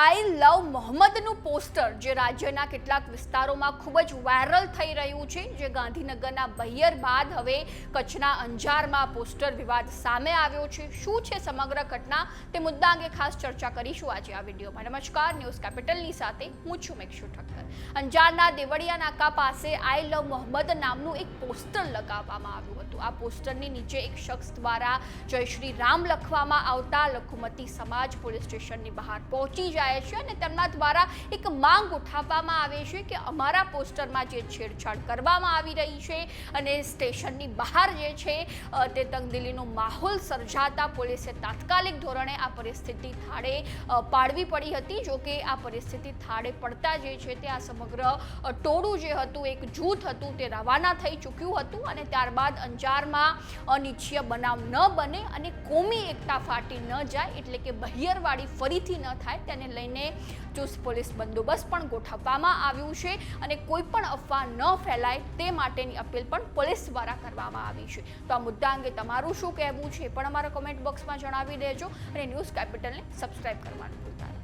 આઈ લવ મોહમ્મદનું poster, જે રાજ્યના કેટલાક વિસ્તારોમાં ખૂબ જ વાયરલ થઈ રહ્યું છે, જે ગાંધીનગરના બૈયર બાદ હવે કચ્છના અંજારમાં પોસ્ટર વિવાદ સામે આવ્યો છે. શું છે સમગ્ર ઘટના? તે મુદ્દા અંગે ખાસ ચર્ચા કરીશું આજે આ વિડીયોમાં. નમસ્કાર, ન્યૂઝ કેપિટલની સાથે હું છું મેક્ષુ ઠક્કર. અંજારના દેવળિયા નાકા પાસે આઈ લવ મોહમ્મદ નામનું એક પોસ્ટર લગાવવામાં આવ્યું હતું. આ પોસ્ટરની નીચે એક શખ્સ દ્વારા જય શ્રી રામ લખવામાં આવતા લઘુમતી સમાજ પોલીસ સ્ટેશનની બહાર પહોંચી જાય છે અને તેમના દ્વારા એક માંગ ઉઠાવવામાં આવે છે કે અમારા પોસ્ટરમાં જે છેડછાડ કરવામાં આવી રહી છે અને સ્ટેશનની બહાર જે છે તે તંગદિલીનો માહોલ સર્જાતા પોલીસે તાત્કાલિક ધોરણે આ પરિસ્થિતિ થાળે પાડવી પડી હતી. જોકે આ પરિસ્થિતિ થાળે પડતા જે છે તે આ સમગ્ર ટોળું જે હતું, એક જૂથ હતું, તે રવાના થઈ ચૂક્યું હતું અને ત્યારબાદ અંજારમાં અનિચ્છીય બનાવ ન બને અને કોમી એકતા ફાટી ન જાય એટલે કે બહિયરવાળી ફરીથી ન થાય, તેને લઈને ચુસ્ત પોલીસ બંદોબસ્ત પણ ગોઠવવામાં આવ્યું છે અને કોઈ પણ અફવા ન ફેલાય તે માટેની અપીલ પણ પોલીસ દ્વારા કરવામાં આવી છે. તો આ મુદ્દા અંગે તમારું શું કહેવું છે પણ અમારા કોમેન્ટ બોક્સમાં જણાવી દેજો અને ન્યૂઝ કેપિટલને સબસ્ક્રાઇબ કરવાનું ભૂલતા